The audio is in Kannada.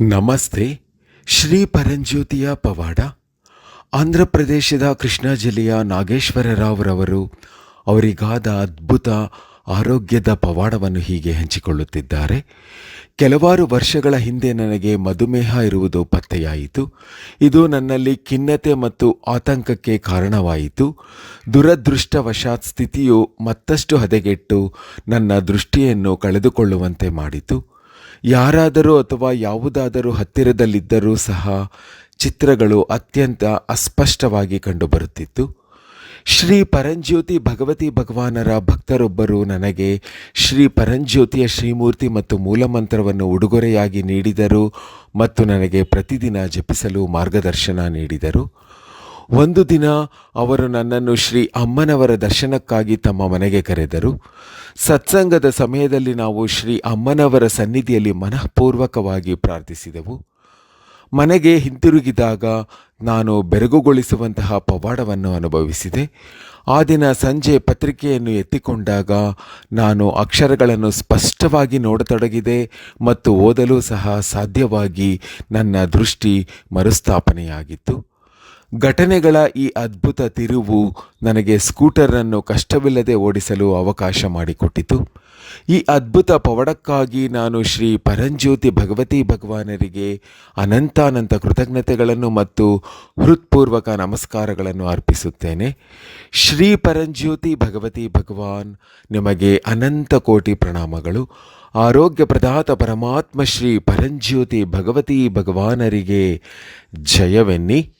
ನಮಸ್ತೆ, ಶ್ರೀ ಪರಂಜ್ಯೋತಿಯ ಪವಾಡ ಆಂಧ್ರ ಪ್ರದೇಶದ ಕೃಷ್ಣಾ ಜಿಲ್ಲೆಯ ನಾಗೇಶ್ವರರಾವ್ರವರು ಅವರಿಗಾದ ಅದ್ಭುತ ಆರೋಗ್ಯದ ಪವಾಡವನ್ನು ಹೀಗೆ ಹಂಚಿಕೊಳ್ಳುತ್ತಿದ್ದಾರೆ. ಕೆಲವಾರು ವರ್ಷಗಳ ಹಿಂದೆ ನನಗೆ ಮಧುಮೇಹ ಇರುವುದು ಪತ್ತೆಯಾಯಿತು. ಇದು ನನ್ನಲ್ಲಿ ಖಿನ್ನತೆ ಮತ್ತು ಆತಂಕಕ್ಕೆ ಕಾರಣವಾಯಿತು. ದುರದೃಷ್ಟವಶಾತ್ ಸ್ಥಿತಿಯು ಮತ್ತಷ್ಟು ಹದಗೆಟ್ಟು ನನ್ನ ದೃಷ್ಟಿಯನ್ನು ಕಳೆದುಕೊಳ್ಳುವಂತೆ ಮಾಡಿತು. ಯಾರಾದರೂ ಅಥವಾ ಯಾವುದಾದರೂ ಹತ್ತಿರದಲ್ಲಿದ್ದರೂ ಸಹ ಚಿತ್ರಗಳು ಅತ್ಯಂತ ಅಸ್ಪಷ್ಟವಾಗಿ ಕಂಡುಬರುತ್ತಿತ್ತು. ಶ್ರೀ ಪರಂಜ್ಯೋತಿ ಭಗವತಿ ಭಗವಾನರ ಭಕ್ತರೊಬ್ಬರು ನನಗೆ ಶ್ರೀ ಪರಂಜ್ಯೋತಿಯ ಶ್ರೀಮೂರ್ತಿ ಮತ್ತು ಮೂಲಮಂತ್ರವನ್ನು ಉಡುಗೊರೆಯಾಗಿ ನೀಡಿದರು ಮತ್ತು ನನಗೆ ಪ್ರತಿದಿನ ಜಪಿಸಲು ಮಾರ್ಗದರ್ಶನ ನೀಡಿದರು. ಒಂದು ದಿನ ಅವರು ನನ್ನನ್ನು ಶ್ರೀ ಅಮ್ಮನವರ ದರ್ಶನಕ್ಕಾಗಿ ತಮ್ಮ ಮನೆಗೆ ಕರೆದರು. ಸತ್ಸಂಗದ ಸಮಯದಲ್ಲಿ ನಾವು ಶ್ರೀ ಅಮ್ಮನವರ ಸನ್ನಿಧಿಯಲ್ಲಿ ಮನಃಪೂರ್ವಕವಾಗಿ ಪ್ರಾರ್ಥಿಸಿದೆವು. ಮನೆಗೆ ಹಿಂತಿರುಗಿದಾಗ ನಾನು ಬೆರಗುಗೊಳಿಸುವಂತಹ ಪವಾಡವನ್ನು ಅನುಭವಿಸಿದೆ. ಆ ದಿನ ಸಂಜೆ ಪತ್ರಿಕೆಯನ್ನು ಎತ್ತಿಕೊಂಡಾಗ ನಾನು ಅಕ್ಷರಗಳನ್ನು ಸ್ಪಷ್ಟವಾಗಿ ನೋಡತೊಡಗಿದೆ ಮತ್ತು ಓದಲು ಸಹ ಸಾಧ್ಯವಾಗಿ ನನ್ನ ದೃಷ್ಟಿ ಮರುಸ್ಥಾಪನೆಯಾಗಿತ್ತು. ಘಟನೆಗಳ ಈ ಅದ್ಭುತ ತಿರುವು ನನಗೆ ಸ್ಕೂಟರನ್ನು ಕಷ್ಟವಿಲ್ಲದೆ ಓಡಿಸಲು ಅವಕಾಶ ಮಾಡಿಕೊಟ್ಟಿತು. ಈ ಅದ್ಭುತ ಪವಡಕ್ಕಾಗಿ ನಾನು ಶ್ರೀ ಪರಂಜ್ಯೋತಿ ಭಗವತಿ ಭಗವಾನರಿಗೆ ಅನಂತಾನಂತ ಕೃತಜ್ಞತೆಗಳನ್ನು ಮತ್ತು ಹೃತ್ಪೂರ್ವಕ ನಮಸ್ಕಾರಗಳನ್ನು ಅರ್ಪಿಸುತ್ತೇನೆ. ಶ್ರೀ ಪರಂಜ್ಯೋತಿ ಭಗವತಿ ಭಗವಾನ್, ನಿಮಗೆ ಅನಂತ ಕೋಟಿ ಪ್ರಣಾಮಗಳು. ಆರೋಗ್ಯ ಪ್ರದಾತ ಪರಮಾತ್ಮ ಶ್ರೀ ಪರಂಜ್ಯೋತಿ ಭಗವತಿ ಭಗವಾನರಿಗೆ ಜಯವೆನ್ನಿ.